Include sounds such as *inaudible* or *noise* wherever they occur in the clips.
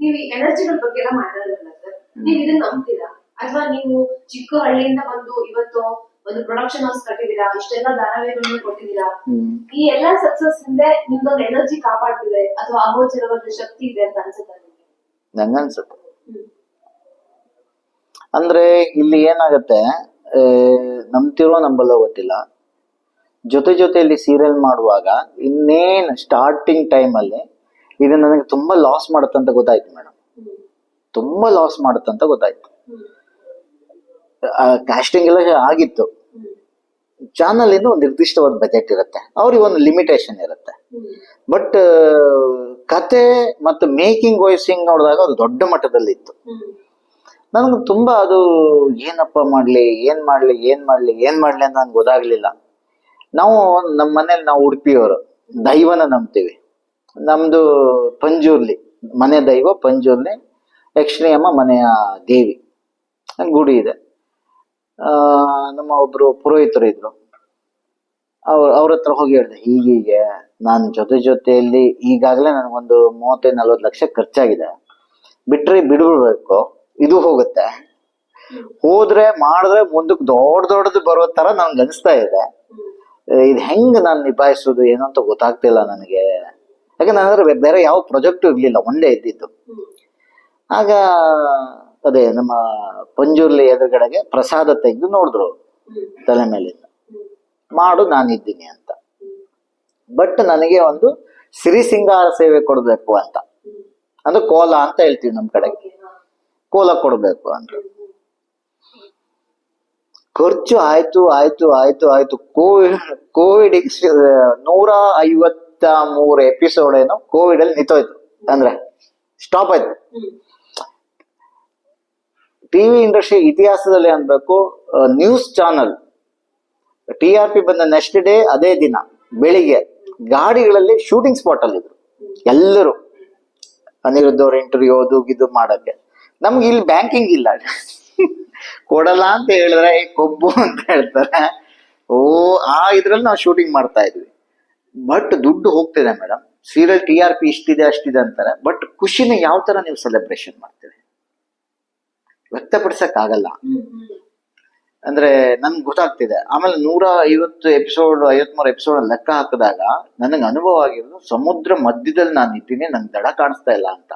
ನೀವು ಈ ಎನರ್ಜಿಗಳ ಬಗ್ಗೆ ಎಲ್ಲ ಮಾತಾಡೋದಲ್ಲ ಸರ್ ನೀವು ಇದನ್ನ ನಂಬ್ತೀರಾ? ಅಥವಾ ನೀವು ಚಿಕ್ಕ ಹಳ್ಳಿಯಿಂದ ಬಂದು ಇವತ್ತು ಒಂದು ಪ್ರೊಡಕ್ಷನ್ ಹೌಸ್ ಕಟ್ಟಿದೀರಾ ಇಷ್ಟೆಲ್ಲ ಧಾರಾವಾಹಿಗಳನ್ನ ಕೊಟ್ಟಿದ್ದೀರಾ? ಹ್ಮ್. ಈ ಎಲ್ಲಾ ಸಕ್ಸಸ್ ಹಿಂದೆ ನಿಮ್ದೊಂದು ಎನರ್ಜಿ ಕಾಪಾಡ್ತಿದೆ ಅಥವಾ ಅಗೋಚರವಾದ ಶಕ್ತಿ ಇದೆ ಅಂತ ಅನ್ಸುತ್ತೆ ನಂಗನ್ಸುತ್ತೆ. ಅಂದ್ರೆ ಇಲ್ಲಿ ಏನಾಗತ್ತೆ ನಂಬ್ತಿರೋ ನಂಬಲ್ಲೋ ಗೊತ್ತಿಲ್ಲ. ಜೊತೆ ಜೊತೆಯಲ್ಲಿ ಸೀರಿಯಲ್ ಮಾಡುವಾಗ ಇನ್ನೇನ್ ಸ್ಟಾರ್ಟಿಂಗ್ ಟೈಮ್ ಅಲ್ಲಿ ಇದು ನನಗೆ ತುಂಬಾ ಲಾಸ್ ಮಾಡುತ್ತಂತ ಗೊತ್ತಾಯ್ತು ಮೇಡಮ್. ತುಂಬಾ ಲಾಸ್ ಮಾಡುತ್ತಂತ ಗೊತ್ತಾಯ್ತು. ಕ್ಯಾಸ್ಟಿಂಗ್ ಎಲ್ಲ ಆಗಿತ್ತು. ಚಾನಲ್ ಇಂದ ಒಂದು ನಿರ್ದಿಷ್ಟವಾದ ಬಜೆಟ್ ಇರುತ್ತೆ ಅವ್ರಿಗೆ ಒಂದು ಲಿಮಿಟೇಷನ್ ಇರುತ್ತೆ ಬಟ್ ಕತೆ ಮತ್ತು ಮೇಕಿಂಗ್ ವಾಯ್ಸಿಂಗ್ ನೋಡಿದಾಗ ಅದು ದೊಡ್ಡ ಮಟ್ಟದಲ್ಲಿ ಇತ್ತು ನನಗೆ ತುಂಬಾ ಅದು ಏನಪ್ಪ ಮಾಡ್ಲಿ, ಏನ್ ಮಾಡ್ಲಿ ಏನ್ ಮಾಡ್ಲಿ ಏನ್ ಮಾಡ್ಲಿ ಅಂತ ನನ್ಗೆ ಗೊತ್ತಾಗ್ಲಿಲ್ಲ ನಾವು ನಮ್ಮ ಮನೇಲಿ ನಾವು ಉಡುಪಿಯವರು, ದೈವನ ನಂಬ್ತೀವಿ ನಮ್ದು ಪಂಜುರ್ಲಿ ಮನೆ ದೈವ ಪಂಜುರ್ಲಿ ಯಕ್ಷಿಣಿಯಮ್ಮ ಮನೆಯ ದೇವಿ ಗುಡಿ ಇದೆ. ಆ, ನಮ್ಮ ಒಬ್ರು ಪುರೋಹಿತರು ಇದ್ರು. ಅವ್ರ ಅವ್ರ ಹತ್ರ ಹೋಗಿ ಹೇಳಿದೆ ಹೀಗೀಗೆ ನಾನು ಜೊತೆ ಜೊತೆಯಲ್ಲಿ ಈಗಾಗಲೇ ನನಗೊಂದು ಮೂವತ್ತೈದು ನಲ್ವತ್ತು ಲಕ್ಷ ಖರ್ಚಾಗಿದೆ. ಬಿಟ್ರೆ ಬಿಡ್ಬಿಡ್ಬೇಕು ಇದು ಹೋಗುತ್ತೆ. ಹೋದ್ರೆ ಮಾಡಿದ್ರೆ ಮುಂದಕ್ಕೆ ದೊಡ್ಡ ದೊಡ್ಡದು ಬರೋ ತರ ನನ್ಗೆ ಅನಿಸ್ತಾ ಇದೆ. ಇದು ಹೆಂಗ್ ನಾನು ನಿಭಾಯಿಸೋದು ಏನು ಅಂತ ಗೊತ್ತಾಗ್ತಿಲ್ಲ ನನಗೆ. ಯಾಕಂದ್ರೆ ಬೇರೆ ಯಾವ ಪ್ರಾಜೆಕ್ಟ್ ಇರಲಿಲ್ಲ ಒಂದೇ ಇದ್ದಿದ್ದು. ಆಗ ಅದೇ ನಮ್ಮ ಪಂಜುರ್ಲಿ ಎದುರುಗಡೆಗೆ ಪ್ರಸಾದ ತೆಗೆದು ನೋಡಿದ್ರು ತಲೆ ಮೇಲಿಂದ. ಹ್ಮ್. ಮಾಡು ನಾನಿದ್ದೀನಿ ಅಂತ. ಬಟ್ ನನಗೆ ಒಂದು ಸಿರಿ ಸಿಂಗಾರ ಸೇವೆ ಕೊಡಬೇಕು ಅಂತ. ಅಂದ್ರೆ ಕೋಲ ಅಂತ ಹೇಳ್ತೀವಿ ನಮ್ ಕಡೆಗೆ. ಕೋಲ ಕೊಡಬೇಕು ಅಂತ. ಖರ್ಚು ಆಯ್ತು ಆಯ್ತು ಆಯ್ತು ಆಯ್ತು. ಕೋವಿಡ್ ಕೋವಿಡ್ ನೂರ ಐವತ್ತ ಮೂರು ಎಪಿಸೋಡ್ ಏನೋ ಕೋವಿಡ್ ಅಲ್ಲಿ ನಿಂತೋಯ್ತು. ಅಂದ್ರೆ ಸ್ಟಾಪ್ ಆಯ್ತು. ಟಿವಿ ಇಂಡಸ್ಟ್ರಿ ಇತಿಹಾಸದಲ್ಲಿ ಅನ್ಬೇಕು news channel T R P ಬಂದ ನೆಕ್ಸ್ಟ್ ಡೇ ಅದೇ ದಿನ ಬೆಳಿಗ್ಗೆ ಗಾಡಿಗಳಲ್ಲಿ ಶೂಟಿಂಗ್ ಸ್ಪಾಟ್ ಅಲ್ಲಿ ಇದ್ರು. ಎಲ್ಲರೂ. ಅನಿರುದ್ಧ ಅವ್ರ ಇಂಟರ್ವ್ಯೂ ಅದು ಇದು ಮಾಡಕ್ಕೆ. ನಮ್ಗೆ ಇಲ್ಲಿ ಬ್ಯಾಂಕಿಂಗ್ ಇಲ್ಲ. *laughs* ಕೊಡಲ್ಲ ಅಂತ ಹೇಳಿದ್ರೆ "ಏ, ಕೊಬ್ಬು *laughs* ಅಂತ ಹೇಳ್ತಾರೆ. ಓ ಆ ಇದ್ರಲ್ಲಿ ನಾವು ಶೂಟಿಂಗ್ ಮಾಡ್ತಾ ಇದ್ವಿ. ಬಟ್ ದುಡ್ಡು ಹೋಗ್ತಿದೆ madam serial T R P ಇಷ್ಟಿದೆ, ಅಷ್ಟಿದೆ ಅಂತಾರೆ. ಬಟ್ ಖುಷಿನ ಯಾವ ತರ ನೀವು ಸೆಲೆಬ್ರೇಷನ್ ಮಾಡ್ತೀರಿ? ವ್ಯಕ್ತಪಡಿಸಕ್ ಆಗಲ್ಲ ಹ್ಮ್. ಹ್ಮ್. ಅಂದ್ರೆ ನನ್ಗೆ ಗೊತ್ತಾಗ್ತಿದೆ. ಆಮೇಲೆ ನೂರ ಐವತ್ತು ಎಪಿಸೋಡ್ ಐವತ್ಮೂರು ಎಪಿಸೋಡ್ ಲೆಕ್ಕ ಹಾಕಿದಾಗ ನನಗೆ ಅನುಭವ ಆಗಿರೋದು ಸಮುದ್ರ ಮಧ್ಯದಲ್ಲಿ ನಾನು ಇದ್ದೀನಿ, ನಂಗೆ ದಡ ಕಾಣಿಸ್ತಾ ಇಲ್ಲ ಅಂತ.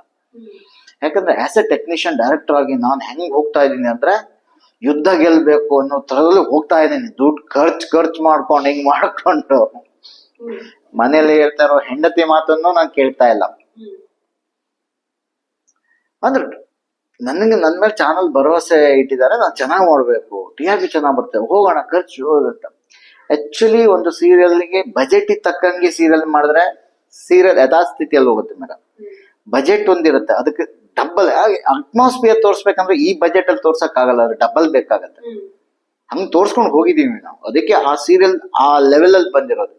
ಯಾಕಂದ್ರೆ ಆಸ್ ಎ ಟೆಕ್ನಿಷಿಯನ್ ಡೈರೆಕ್ಟರ್ ಆಗಿ ನಾನು ಹೆಂಗ್ ಹೋಗ್ತಾ ಇದ್ದೀನಿ ಅಂದ್ರೆ ಯುದ್ಧ ಗೆಲ್ಬೇಕು ಅನ್ನೋ ತರದಲ್ಲಿ ಹೋಗ್ತಾ ಇದ್ದೀನಿ. ದುಡ್ಡು ಖರ್ಚು ಖರ್ಚು ಮಾಡ್ಕೊಂಡು, ಹಿಂಗ್ ಮಾಡ್ಕೊಂಡು. ಮನೇಲಿ ಹೇಳ್ತಾ ಇರೋ ಹೆಂಡತಿ ಮಾತನ್ನು ನಾನು ಕೇಳ್ತಾ ಇಲ್ಲ. ಅಂದ್ರೆ ನನಗೆ ನನ್ನ ಮೇಲೆ ಚಾನಲ್ ಭರವಸೆ ಇಟ್ಟಿದ್ದಾರೆ, ನಾನು ಚೆನ್ನಾಗಿ ಮಾಡಬೇಕು ಟಿ ಆರ್ ಪಿ ಚೆನ್ನಾಗಿ ಬರ್ತೇವೆ ಹೋಗೋಣ, ಖರ್ಚು ಅಂತ ಆಕ್ಚುಲಿ ಒಂದು ಸೀರಿಯಲ್ಗೆ ಬಜೆಟ್ ತಕ್ಕಂಗೆ ಸೀರಿಯಲ್ ಮಾಡಿದ್ರೆ ಸೀರಿಯಲ್ ಯಥಾಸ್ಥಿತಿಯಲ್ಲಿ ಹೋಗುತ್ತೆ ಮೇಡಮ್ ಬಜೆಟ್ ಒಂದಿರುತ್ತೆ ಅದಕ್ಕೆ ಡಬ್ಬಲ್ ಅಟ್ಮಾಸ್ಫಿಯರ್ ತೋರಿಸ್ಬೇಕಂದ್ರೆ ಈ ಬಜೆಟ್ ಅಲ್ಲಿ ತೋರ್ಸಕ್ ಆಗಲ್ಲ ಡಬಲ್ ಬೇಕಾಗತ್ತೆ. ಹಂಗ್ ತೋರ್ಸ್ಕೊಂಡು ಹೋಗಿದೀವಿ ನಾವು ಅದಕ್ಕೆ ಆ ಸೀರಿಯಲ್ ಆ ಲೆವೆಲ್ ಅಲ್ಲಿ ಬಂದಿರೋದು.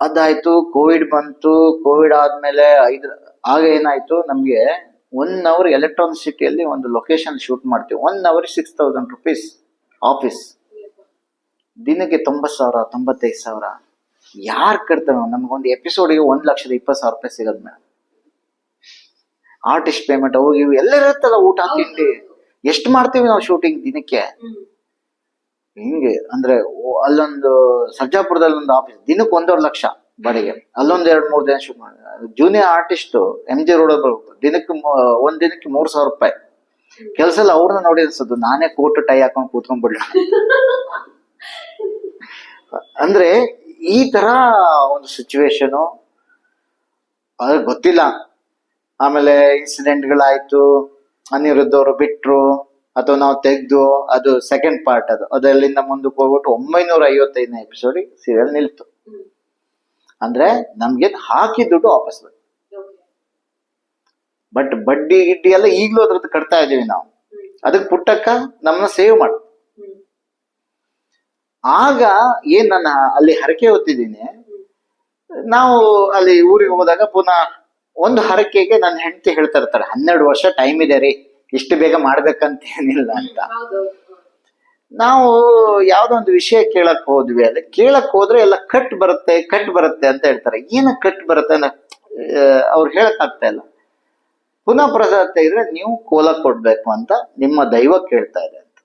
ಅದಾಯ್ತು, ಕೋವಿಡ್ ಬಂತು, ಕೋವಿಡ್ ಆದ್ಮೇಲೆ ಐದು, ಆಗ ಏನಾಯ್ತು ನಮ್ಗೆ ಒನ್ ಅವರ್ ಎಲೆಕ್ಟ್ರಾನಿಕ್ ಸಿಟಿಯಲ್ಲಿ ಒಂದು ಲೊಕೇಶನ್ ಶೂಟ್ ಮಾಡ್ತೀವಿ. One hour six thousand rupees office ದಿನಕ್ಕೆ ತೊಂಬತ್ತು ಸಾವಿರ, ತೊಂಬತ್ತೈದು ಸಾವಿರ. ಯಾರು ಕಟ್ತಾವೆ? ನಮ್ಗೊಂದು ಎಪಿಸೋಡ್ಗೆ ಒಂದು ಲಕ್ಷದ ಇಪ್ಪತ್ತು ಸಾವಿರ ರೂಪಾಯಿ ಸಿಗೋದು ಮೇಡಮ್ ಆರ್ಟಿಸ್ಟ್ ಪೇಮೆಂಟ್ ಹೋಗಿ ಎಲ್ಲ ಇರುತ್ತಲ್ಲ ಊಟ, ತಿಂಡಿ. ಎಷ್ಟು ಮಾಡ್ತೀವಿ ನಾವು ಶೂಟಿಂಗ್ ದಿನಕ್ಕೆ. ಹಿಂಗೆ ಅಂದ್ರೆ ಅಲ್ಲೊಂದು ಸರ್ಜಾಪುರದಲ್ಲಿ ಒಂದು ಆಫೀಸ್ ದಿನಕ್ಕೆ ಒಂದೂವರೆ ಲಕ್ಷ ಬಾಡಿಗೆ. ಅಲ್ಲೊಂದು ಎರಡು ಮೂರು ದಿನ junior artist M G road ದಿನಕ್ಕೆ ಒಂದ್ ದಿನಕ್ಕೆ ಮೂರ್ ಸಾವಿರ ರೂಪಾಯಿ. ಕೆಲಸ ಎಲ್ಲ ಅವ್ರನ್ನ ನೋಡಿ ಅನ್ಸೋದು. ನಾನೇ ಕೋಟ್, ಟೈ ಹಾಕೊಂಡು ಕೂತ್ಕೊಂಡ್ಬಿಡ್ಲ. ಅಂದ್ರೆ ಈ ತರ ಒಂದು ಸಿಚುವೇಶನ್ ಅದ್ರ ಗೊತ್ತಿಲ್ಲ. ಆಮೇಲೆ ಇನ್ಸಿಡೆಂಟ್ಗಳಾಯ್ತು ಅನಿರುದ್ಧ ಅವರು ಬಿಟ್ರು. ಅಥವಾ ನಾವು ತೆಗೆದು ಅದು ಸೆಕೆಂಡ್ ಪಾರ್ಟ್ ಅದು. ಅದರಲ್ಲಿಂದ ಮುಂದಕ್ಕೆ ಹೋಗ್ಬಿಟ್ಟು ಒಂಬೈನೂರ ಐವತ್ತೈದನೇ ಎಪಿಸೋಡ್ ಸೀರಿಯಲ್ ನಿಲ್ತು. ಅಂದ್ರೆ ನಮ್ಗೆ ಹಾಕಿ ದುಡ್ಡು ವಾಪಸ್ ಬಂತು. ಬಟ್ ಬಡ್ಡಿ ಗಿಡ್ಡಿ ಎಲ್ಲ ಈಗಲೂ ಅದ್ರದ್ದು ಕಟ್ತಾ ಇದೀವಿ ನಾವು. ಅದಕ್ಕೆ ಪುಟ್ಟಕ್ಕ ನಮ್ಮನ್ನ ಸೇವ್ ಮಾಡ. ಆಗ ಏನ್ ನನ್ನ ಅಲ್ಲಿ ಹರಕೆ ಹೊತ್ತಿದ್ದೀನಿ? ನಾವು ಅಲ್ಲಿ ಊರಿಗೆ ಹೋದಾಗ ಪುನಃ ಒಂದು ಹರಕೆಗೆ ನನ್ನ ಹೆಂಡತಿ ಹೇಳ್ತಾ ಇರ್ತಾರೆ ಹನ್ನೆರಡು ವರ್ಷ ಟೈಮ್ ಇದೆ ರೀ. ಇಷ್ಟು ಬೇಗ ಮಾಡ್ಬೇಕಂತ ಏನಿಲ್ಲ ಅಂತ. ನಾವು ಯಾವ್ದೋ ಒಂದು ವಿಷಯ ಕೇಳಕ್ ಹೋದ್ವಿ ಅಲ್ಲಿ ಕೇಳಕ್ ಹೋದ್ರೆ ಎಲ್ಲ ಕಟ್ ಬರುತ್ತೆ ಕಟ್ ಬರುತ್ತೆ ಅಂತ ಹೇಳ್ತಾರೆ. ಏನು ಕಟ್ ಬರುತ್ತೆ ಅವ್ರು ಹೇಳಕ್ ಆಗ್ತಾ ಇಲ್ಲ. ಪುನಃ ಪ್ರಸಾದ ತೆಗೆದ್ರೆ ನೀವು ಕೋಲ ಕೊಡ್ಬೇಕು ಅಂತ ನಿಮ್ಮ ದೈವ ಕೇಳ್ತಾ ಇದೆ ಅಂತ.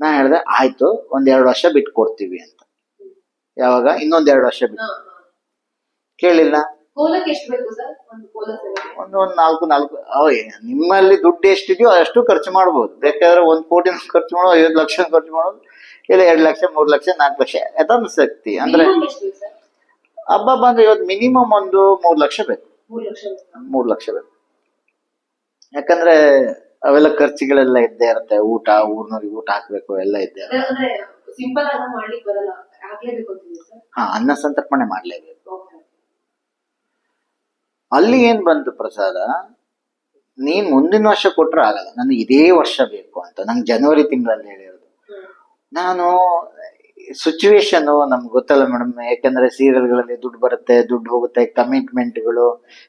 ನಾ ಹೇಳ್ದೆ ಆಯ್ತು ಒಂದ್ ಎರಡು ವರ್ಷ ಬಿಟ್ಕೊಡ್ತೀವಿ ಅಂತ. ಯಾವಾಗ? ಇನ್ನೊಂದ್ ಎರಡು ವರ್ಷ ಬಿಟ್ಟು. ಕೇಳಿಲ್ಲ? ಕೋಲಕ್ಕೆ ಎಷ್ಟು ಬೇಕು ಸರ್? ಒಂದು ಕೋಲ ಒಂದು ಒಂದ್ ನಾಲ್ಕು ನಾಲ್ಕು. ಅವ್ ನಿಮ್ಮಲ್ಲಿ ದುಡ್ಡು ಎಷ್ಟಿದೆಯೋ ಅಷ್ಟು ಖರ್ಚು ಮಾಡ್ಬೋದು. ಬೇಕಾದ್ರೆ ಒಂದ್ ಕೋಟಿ ಖರ್ಚು ಮಾಡೋದು ಐವತ್ತು ಲಕ್ಷ ಖರ್ಚು ಮಾಡೋದು ಇಲ್ಲ ಎರಡು ಲಕ್ಷ ಮೂರ್ ಲಕ್ಷ ನಾಲ್ಕು ಲಕ್ಷ. ಯಾಕಂದ್ರೆ ಶಕ್ತಿ ಅಂದ್ರೆ ಹಬ್ಬ ಬಂದ್ರೆ ಇವತ್ತು ಮಿನಿಮಮ್ ಒಂದು ಮೂರ್ ಲಕ್ಷ ಬೇಕು. ಮೂರು ಲಕ್ಷ ಬೇಕಾ? ಮೂರ್ ಲಕ್ಷ ಬೇಕು. ಯಾಕಂದ್ರೆ ಅವೆಲ್ಲ ಖರ್ಚುಗಳೆಲ್ಲ ಇದ್ದೇ ಇರುತ್ತೆ. ಊಟ ಊರ್ನವ್ರಿಗೆ ಊಟ ಹಾಕ್ಬೇಕು ಎಲ್ಲ ಇದ್ದೇ ಇರುತ್ತೆ. ಹಾ ಅನ್ನ ಸಂತರ್ಪಣೆ ಮಾಡ್ಲೇಬೇಕು. ಅಲ್ಲಿ ಏನ್ ಬಂತು ಪ್ರಸಾದ? ನೀನ್ ಮುಂದಿನ ವರ್ಷ ಕೊಟ್ರೆ ಆಗಲ್ಲ. ನನಗೆ ಇದೇ ವರ್ಷ ಬೇಕು ಅಂತ. ನಂಗೆ ಜನವರಿ ತಿಂಗಳಲ್ಲಿ ಹೇಳಿರೋದು. ನಾನು ಸಿಚುವೇಶನ್ ನಮ್ಗೆ ಗೊತ್ತಲ್ಲ ಮೇಡಮ್ ಯಾಕಂದ್ರೆ ಸೀರಿಯಲ್ಗಳಲ್ಲಿ ದುಡ್ಡು ಬರುತ್ತೆ, ದುಡ್ಡು ಹೋಗುತ್ತೆ ಕಮಿಟ್ಮೆಂಟ್ಗಳು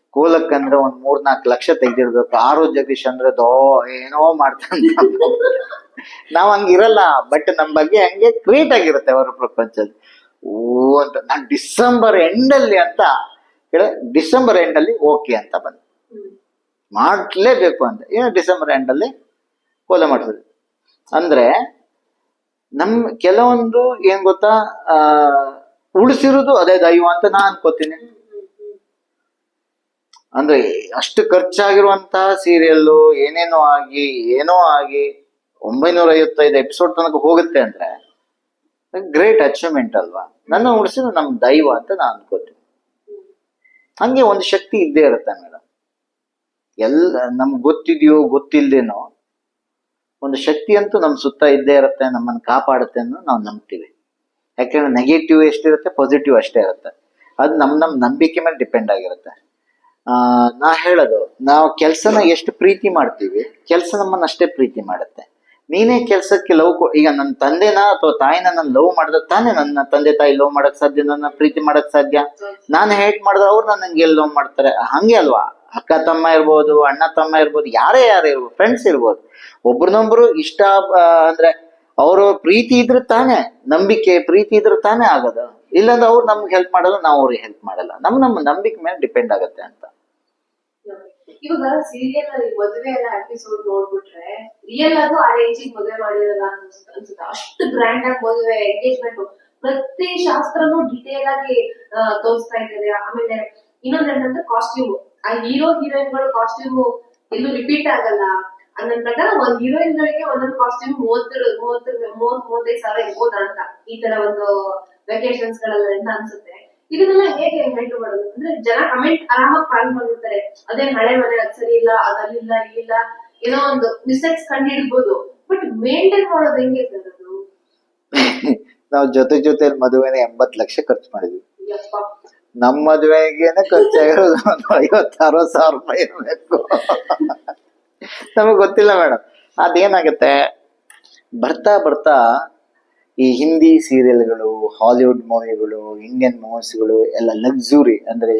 ಕೋಲಕ್ಕಂದ್ರೆ ಒಂದ್ ಮೂರ್ ನಾಲ್ಕು ಲಕ್ಷ ತೆಗೆದಿರ್ಬೇಕು ಆರೋ ಜಗದೀಶ್ ಅಂದ್ರೆ ದೋ, ಏನೋ ಮಾಡ್ತಾನೆ. ನಾವ್ ಹಂಗಿರಲ್ಲ ಬಟ್ ನಮ್ ಬಗ್ಗೆ ಹಂಗೆ ಕ್ರಿಯೇಟ್ ಆಗಿರುತ್ತೆ ಅವರ ಪ್ರಪಂಚದಲ್ಲಿ. ಓ ಅಂತ. ನಾನ್ ಡಿಸೆಂಬರ್ ಎಂಡಲ್ಲಿ ಅಂತ ಹೇಳ ಡಿಸೆಂಬರ್ ಎಂಡಲ್ಲಿ ಓಕೆ ಅಂತ ಬಂದು ಮಾಡಲೇಬೇಕು ಅಂತ. ಏನು ಡಿಸೆಂಬರ್ ಎಂಡಲ್ಲಿ ಕೋಲ ಮಾಡಿಸಿದ್ರು. ಅಂದ್ರೆ ನಮ್ ಕೆಲವೊಂದು ಏನ್ ಗೊತ್ತಾ ಉಳಿಸಿರೋದು ಅದೇ ದೈವ ಅಂತ ನಾ ಅನ್ಕೋತೀನಿ. ಅಂದ್ರೆ ಅಷ್ಟು ಖರ್ಚಾಗಿರುವಂತಹ ಸೀರಿಯಲ್ಲು ಏನೇನೋ ಆಗಿ ಏನೋ ಆಗಿ ಒಂಬೈನೂರ ಐವತ್ತೈದು ಎಪಿಸೋಡ್ ತನಕ ಹೋಗುತ್ತೆ ಅಂದ್ರೆ ಗ್ರೇಟ್ ಅಚೀವ್ಮೆಂಟ್ ಅಲ್ವಾ? ನನ್ನ ಉಳಿಸಿದ ನಮ್ ದೈವ ಅಂತ ನಾನು ಅನ್ಕೋತೀನಿ. ಹಂಗೆ ಒಂದು ಶಕ್ತಿ ಇದ್ದೇ ಇರುತ್ತೆ ಮೇಡಮ್. ಎಲ್ಲ ನಮ್ಗೆ ಗೊತ್ತಿದೆಯೋ ಗೊತ್ತಿಲ್ಲದೇನೋ ಒಂದು ಶಕ್ತಿ ಅಂತೂ ನಮ್ಮ ಸುತ್ತ ಇದ್ದೇ ಇರುತ್ತೆ, ನಮ್ಮನ್ನು ಕಾಪಾಡುತ್ತೆ ಅನ್ನೋ ನಾವು ನಂಬ್ತೀವಿ. ಯಾಕಂದ್ರೆ ನೆಗೆಟಿವ್ ಎಷ್ಟಿರುತ್ತೆ ಪಾಸಿಟಿವ್ ಅಷ್ಟೇ ಇರುತ್ತೆ. ಅದು ನಮ್ಮ ನಮ್ಮ ನಂಬಿಕೆ ಮೇಲೆ ಡಿಪೆಂಡ್ ಆಗಿರುತ್ತೆ. ನಾ ಹೇಳೋದು, ನಾವು ಕೆಲಸನ ಎಷ್ಟು ಪ್ರೀತಿ ಮಾಡ್ತೀವಿ, ಕೆಲಸ ನಮ್ಮನ್ನ ಅಷ್ಟೇ ಪ್ರೀತಿ ಮಾಡುತ್ತೆ. ನೀನೇ ಕೆಲ್ಸಕ್ಕೆ ಲವ್ ಕೊ ಈಗ ನನ್ನ ತಂದೆನ ಅಥವಾ ತಾಯಿನ ನನ್ನ ಲವ್ ಮಾಡಿದ್ರೆ ತಾನೇ ನನ್ನ ತಂದೆ ತಾಯಿ ಲವ್ ಮಾಡಕ್ ಸಾಧ್ಯ, ನನ್ನ ಪ್ರೀತಿ ಮಾಡಕ್ ಸಾಧ್ಯ. ನಾನು ಹೇಟ್ ಮಾಡಿದ್ರೆ ಅವ್ರು ನನ್ನ ಲವ್ ಮಾಡ್ತಾರೆ. ಹಂಗೆ ಅಲ್ವಾ? ಅಕ್ಕ ತಮ್ಮ ಇರ್ಬೋದು, ಅಣ್ಣ ತಮ್ಮ ಇರ್ಬೋದು, ಯಾರೇ ಯಾರೇ ಇರ್ಬೋದು ಫ್ರೆಂಡ್ಸ್ ಇರ್ಬೋದು. ಒಬ್ರನ್ನೊಬ್ರು ಇಷ್ಟ ಅಂದ್ರೆ ಅವರು ಪ್ರೀತಿ ಇದ್ರೆ ತಾನೇ, ನಂಬಿಕೆ, ಪ್ರೀತಿ ಇದ್ರೆ ತಾನೇ ಆಗೋದು. ಇಲ್ಲಾಂದ್ರೆ ಅವ್ರು ನಮ್ಗೆ ಹೆಲ್ಪ್ ಮಾಡಲ್ಲ, ನಾವು ಅವ್ರಿಗೆ ಹೆಲ್ಪ್ ಮಾಡಲ್ಲ. ನಮ್ ನಮ್ಮ ನಂಬಿಕೆ ಮೇಲೆ ಡಿಪೆಂಡ್ ಆಗುತ್ತೆ ಅಂತ. ಇವಾಗ ಸೀರಿಯಲ್ ಅಲ್ಲಿ ಮದುವೆ ಎಲ್ಲ ಎಪಿಸೋಡ್ ನೋಡ್ಬಿಟ್ರೆ ರಿಯಲ್ ಆಗು ಆ ರೇಂಜ್ ಮದುವೆ ಮಾಡಿರಲ್ಲ ಅನ್ಸುತ್ತೆ ಅನ್ಸುತ್ತೆ. ಅಷ್ಟು ಗ್ರ್ಯಾಂಡ್ ಆಗಿ ಮದುವೆ ಎಂಗೇಜ್ಮೆಂಟ್ ಪ್ರತಿ ಶಾಸ್ತ್ರನೂ ಡಿಟೇಲ್ ಆಗಿ ತೋರಿಸ್ತಾ ಇದ್ದಾರೆ. ಆಮೇಲೆ ಇನ್ನೊಂದ್ ಏನಂದ್ರೆ ಕಾಸ್ಟ್ಯೂಮ್ ಆ ಹೀರೋ ಹೀರೋಯಿನ್ಗಳು ಕಾಸ್ಟ್ಯೂಮ್ ಎಲ್ಲೂ ರಿಪೀಟ್ ಆಗಲ್ಲ. ನನ್ನ ಪ್ರಕಾರ ಒಂದ್ ಹೀರೋಯಿನ್ ಗಳಿಗೆ ಒಂದೊಂದು ಕಾಸ್ಟ್ಯೂಮ್ ಮೂವತ್ತು ಮೂವತ್ತು ಮೂವತ್ ಮೂವತ್ತೈದು ಸಾವಿರ ಇರ್ಬೋದ ಅಂತ ಈ ತರ ಒಂದು ವೆಕೇಶನ್ಸ್ಗಳಲ್ಲಿ ಅನ್ಸುತ್ತೆ. ಇದನ್ನೆಲ್ಲ ಹೇಗೆ ಹ್ಯಾಂಡಲ್ ಮಾಡೋದು? ಅಂದ್ರೆ ಜನ ಕಮೆಂಟ್ ಆರಾಮಾಗಿ ಪಾಲ್ ಮಾಡಿರ್ತಾರೆ ಅದೇ ಹಳೆ ಮನೆ ಅದ್ ಸರಿ ಇಲ್ಲ ಅದಲ್ಲಿಲ್ಲ ಇಲ್ಲಿಲ್ಲ ಏನೋ ಒಂದು ಮಿಸ್ಟೇಕ್ಸ್ ಕಂಡು ಹಿಡ್ಬೋದು ಬಟ್ ಮೇಂಟೈನ್ ಮಾಡೋದು ಹೆಂಗೆ ಸರ್ ಅದು ನಾವು ಜೊತೆ ಜೊತೆ ಮದುವೆನ ಎಂಬತ್ ಲಕ್ಷ ಖರ್ಚು ಮಾಡಿದ್ವಿ. ನಮ್ಮ ಮದುವೆಗೇನೆ ಖರ್ಚಾಗಿರೋದು ಒಂದು ಐವತ್ತು ಅರವತ್ತು ಸಾವಿರ ರೂಪಾಯಿ ಇರಬೇಕು. ನಮಗ್ ಗೊತ್ತಿಲ್ಲ ಮೇಡಮ್. ಅದೇನಾಗುತ್ತೆ? ಬರ್ತಾ ಬರ್ತಾ ಈ ಹಿಂದಿ ಸೀರಿಯಲ್ಗಳು ಹಾಲಿವುಡ್ ಮೂವಿಗಳು ಇಂಡಿಯನ್ ಮೂವೀಸ್ಗಳು ಎಲ್ಲ ಲಕ್ಸುರಿ ಅಂದ್ರೆ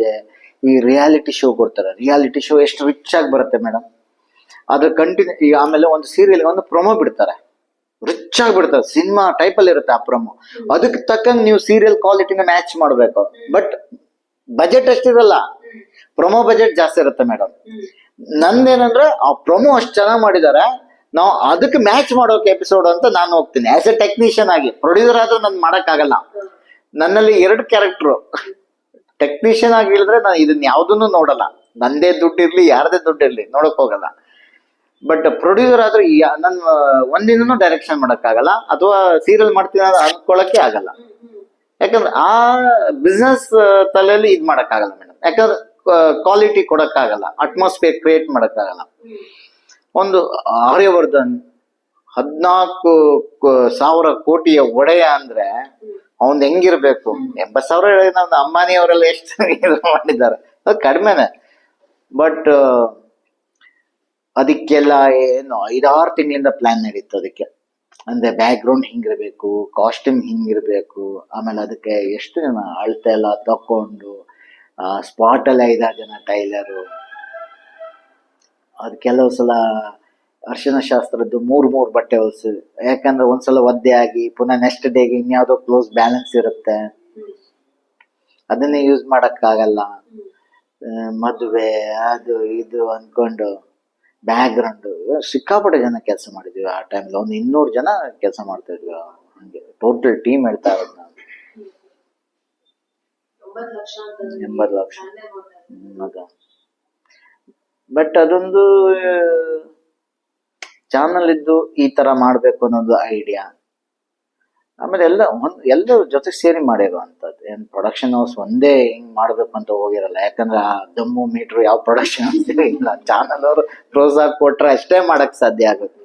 ಈ ರಿಯಾಲಿಟಿ ಶೋ ಕೊಡ್ತಾರೆ. ರಿಯಾಲಿಟಿ ಶೋ ಎಷ್ಟು ರಿಚ್ ಆಗಿ ಬರುತ್ತೆ ಮೇಡಮ್ ಅದ್ರ ಕಂಟಿನ್ಯೂ ಈಗ ಆಮೇಲೆ ಒಂದು ಸೀರಿಯಲ್ ಒಂದು ಪ್ರೊಮೋ ಬಿಡ್ತಾರೆ. ರಿಚ್ ಆಗಿ ಬಿಡ್ತಾರೆ. ಸಿನಿಮಾ ಟೈಪಲ್ಲಿ ಇರುತ್ತೆ ಆ ಪ್ರೊಮೋ ಅದಕ್ಕೆ ತಕ್ಕಂಗೆ ನೀವು ಸೀರಿಯಲ್ ಕ್ವಾಲಿಟಿನ ಮ್ಯಾಚ್ ಮಾಡಬೇಕು. ಬಟ್ ಬಜೆಟ್ ಅಷ್ಟಿರಲ್ಲ. ಪ್ರೊಮೋ ಬಜೆಟ್ ಜಾಸ್ತಿ ಇರುತ್ತೆ ಮೇಡಮ್ ನಂದೇನಂದ್ರೆ ಆ ಪ್ರೊಮೋ ಅಷ್ಟು ಚೆನ್ನಾಗಿ ಮಾಡಿದ್ದಾರೆ. ನಾವು ಅದಕ್ಕೆ ಮ್ಯಾಚ್ ಮಾಡೋಕೆ ಎಪಿಸೋಡ್ ಅಂತ ನಾನು ಹೋಗ್ತೀನಿ. ಆಸ್ ಎ ಟೆಕ್ನಿಷಿಯನ್ ಆಗಿ ಪ್ರೊಡ್ಯೂಸರ್ ಆದ್ರೂ ನಾನು ಮಾಡಕ್ಕಾಗಲ್ಲ. ನನ್ನಲ್ಲಿ ಎರಡು ಕ್ಯಾರೆಕ್ಟ್ರು ಟೆಕ್ನಿಷಿಯನ್ ಆಗಿ ಹೇಳಿದ್ರೆ ನಾನು ಇದನ್ನ ಯಾವ್ದನ್ನು ನೋಡಲ್ಲ. ನಂದೇ ದುಡ್ಡು ಇರ್ಲಿ, ಯಾರದೇ ದುಡ್ಡು ಇರ್ಲಿ, ನೋಡಕ್ ಹೋಗಲ್ಲ. ಬಟ್ ಪ್ರೊಡ್ಯೂಸರ್ ಆದ್ರೆ ನನ್ ನನ್ನ ಒಂದಿನೂ ಡೈರೆಕ್ಷನ್ ಮಾಡೋಕ್ಕಾಗಲ್ಲ. ಅಥವಾ ಸೀರಿಯಲ್ ಮಾಡ್ತೀನಿ ಅಂತ ಅನ್ಕೊಳಕ್ಕೆ ಆಗಲ್ಲ. ಯಾಕಂದ್ರೆ ಆ ಬಿಸ್ನೆಸ್ ತಲೆಯಲ್ಲಿ ಇದ್ ಮಾಡಕ್ಕಾಗಲ್ಲ ಮೇಡಮ್ ಯಾಕಂದ್ರೆ ಕ್ವಾಲಿಟಿ ಕೊಡೋಕ್ಕಾಗಲ್ಲ. ಅಟ್ಮಾಸ್ಫಿಯರ್ ಕ್ರಿಯೇಟ್ ಮಾಡೋಕ್ಕಾಗಲ್ಲ. ಒಂದು ಆರ್ಯವರ್ಧನ್ ಹದಿನಾಲ್ಕು ಸಾವಿರ ಕೋಟಿಯ ಒಡೆಯ ಅಂದ್ರೆ ಅವನ್ ಹೆಂಗಿರ್ಬೇಕು? ಎಂಬತ್ ಸಾವಿರ ಹೇಳಿದ ಅಂಬಾನಿಯವರೆಲ್ಲ ಎಷ್ಟು ಮಾಡಿದ್ದಾರೆ? ಅದು ಕಡಿಮೆನೆ. ಬಟ್ ಅದಕ್ಕೆಲ್ಲ ಏನು ಐದಾರು ತಿಂಗಳಿಂದ ಪ್ಲಾನ್ ನಡೀತು ಅದಕ್ಕೆ. ಅಂದ್ರೆ ಬ್ಯಾಕ್ ಗ್ರೌಂಡ್ ಹಿಂಗಿರ್ಬೇಕು ಕಾಸ್ಟ್ಯೂಮ್ ಹಿಂಗಿರ್ಬೇಕು, ಆಮೇಲೆ ಅದಕ್ಕೆ ಎಷ್ಟು ಜನ ಅಳತೆ ಎಲ್ಲ ತಕೊಂಡು ಸ್ಪಾಟ್ ಅಲ್ಲಿ ಐದಾರು ಜನ ಟೈಲರು ಅದು ಕೆಲವು ಸಲ ಅರ್ಶನ ಶಾಸ್ತ್ರದ್ದು ಮೂರು ಮೂರು ಬಟ್ಟೆ ಹೊಲ್ಸು. ಯಾಕಂದ್ರೆ ಒಂದ್ಸಲ ಒದ್ದೆ ಆಗಿ ಪುನಃ ನೆಕ್ಸ್ಟ್ ಡೇಗೆ ಇನ್ಯಾವುದೋ ಕ್ಲೋಸ್ ಬ್ಯಾಲೆನ್ಸ್ ಇರುತ್ತೆ. ಅದನ್ನೇ ಯೂಸ್ ಮಾಡೋಕ್ಕಾಗಲ್ಲ. ಮದುವೆ ಅದು ಇದು ಅಂದ್ಕೊಂಡು ಬ್ಯಾಕ್ಗ್ರೌಂಡು ಸಿಕ್ಕಾಪಟ್ಟೆ ಜನ ಕೆಲಸ ಮಾಡಿದ್ವಿ ಆ ಟೈಮಲ್ಲಿ ಒಂದು ಇನ್ನೂರು ಜನ ಕೆಲಸ ಮಾಡ್ತಾ ಇದ್ವಿ. ಹಂಗೆ ಟೋಟಲ್ ಟೀಮ್ ಹೇಳ್ತಾ ಇರೋದು ನಾವು. ಎಂಬತ್ತು ಲಕ್ಷ. ಅದು. ಬಟ್ ಅದೊಂದು ಚಾನಲ್ ಇದ್ದು ಈ ತರ ಮಾಡ್ಬೇಕು ಅನ್ನೋದು ಐಡಿಯಾ ಆಮೇಲೆ ಎಲ್ಲ ಒಂದ್ ಎಲ್ಲರು ಜೊತೆ ಸೇರಿ ಮಾಡಿರುವಂಥದ್ದು. ಏನ್ ಪ್ರೊಡಕ್ಷನ್ ಹೌಸ್ ಒಂದೇ ಹಿಂಗ್ ಮಾಡ್ಬೇಕು ಅಂತ ಹೋಗಿರಲ್ಲ. ಯಾಕಂದ್ರೆ ಆ ದಮ್ಮು ಮೀಟ್ರು ಯಾವ ಪ್ರೊಡಕ್ಷನ್ ಇಲ್ಲ. ಚಾನಲ್ ಅವರು ಆಗಿ ಕೊಟ್ರೆ ಅಷ್ಟೇ ಮಾಡಕ್ ಸಾಧ್ಯ ಆಗುತ್ತೆ.